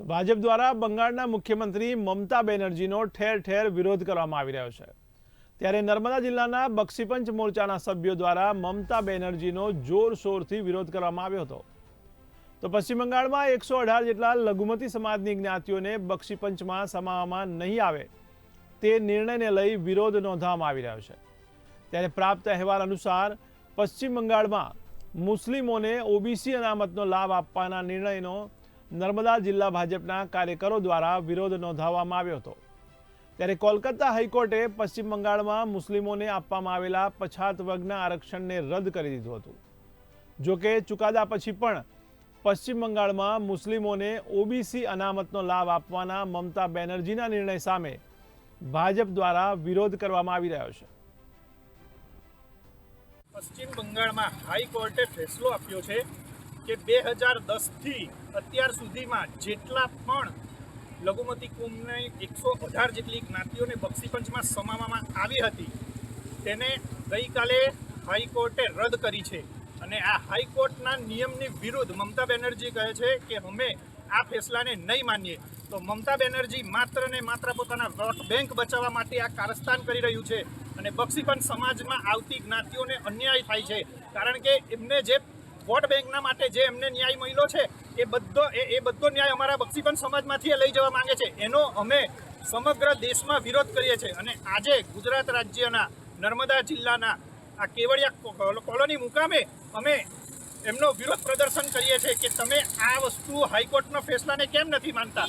તો ભાજપ દ્વારા બંગાળના મુખ્યમંત્રી મમતા બેનર્જીનો ઠેર ઠેર વિરોધ કરવામાં આવી રહ્યો છે. ત્યારે નર્મદા જિલ્લાના બક્ષીપંચ મોરચાના સભ્યો દ્વારા મમતા બેનર્જીનો જોરશોરથી વિરોધ કરવામાં આવ્યો હતો. તો પશ્ચિમ બંગાળમાં એકસો અઢાર જેટલા લઘુમતી સમાજની જ્ઞાતિઓને બક્ષીપંચમાં સમાવવામાં નહીં આવે તે નિર્ણયને લઈ વિરોધ નોંધવામાં આવી રહ્યો છે. ત્યારે પ્રાપ્ત અહેવાલ અનુસાર પશ્ચિમ બંગાળમાં મુસ્લિમોને ઓબીસી અનામતનો લાભ આપવાના નિર્ણયનો નર્મદા જિલ્લા ભાજપના કાર્યકરો દ્વારા વિરોધ નોંધાવવામાં આવ્યો હતો. ત્યારે કોલકાતા હાઈકોર્ટે પશ્ચિમ બંગાળમાં મુસ્લિમોને આપવામાં આવેલા પછાત વર્ગના આરક્ષણને રદ કરી દીધું હતું. જોકે ચુકાદા પછી પણ પશ્ચિમ બંગાળમાં મુસ્લિમોને ઓબીસી અનામતનો લાભ આપવાના મમતા બેનર્જીના નિર્ણય સામે ભાજપ દ્વારા વિરોધ કરવામાં આવી રહ્યો છે. પશ્ચિમ બંગાળમાં હાઈકોર્ટે ફેસલો આપ્યો છે કે બે હજાર દસથી અત્યાર સુધીમાં જેટલા પણ લઘુમતી કુંભને એકસો અઢાર જેટલી જ્ઞાતિઓને બક્ષીપંચમાં સમાવવામાં આવી હતી, તેને ગઈકાલે હાઈકોર્ટે રદ કરી છે. અને આ હાઈકોર્ટના નિયમની વિરુદ્ધ મમતા બેનર્જી કહે છે કે અમે આ ફેસલાને નહીં માનીએ. તો મમતા બેનર્જી માત્ર ને માત્ર પોતાના વોટ બેંક બચાવવા માટે આ કારસ્તાન કરી રહ્યું છે. અને બક્ષીપંચ સમાજમાં આવતી જ્ઞાતિઓને અન્યાય થાય છે. કારણ કે એમને જે વોટ બેંકના માટે જે એમને ન્યાય મળ્યો છે, એ બધો એ બધો ન્યાય અમારા બક્ષીપન સમાજમાંથી લઈ જવા માંગે છે. એનો અમે સમગ્ર દેશમાં વિરોધ કરીએ છીએ. અને આજે ગુજરાત રાજ્યના નર્મદા જિલ્લાના આ કેવડિયા કોલોની મુકામે અમે એમનો વિરોધ પ્રદર્શન કરીએ છીએ કે તમે આ વસ્તુ હાઈકોર્ટના ફેસલાને કેમ નથી માનતા?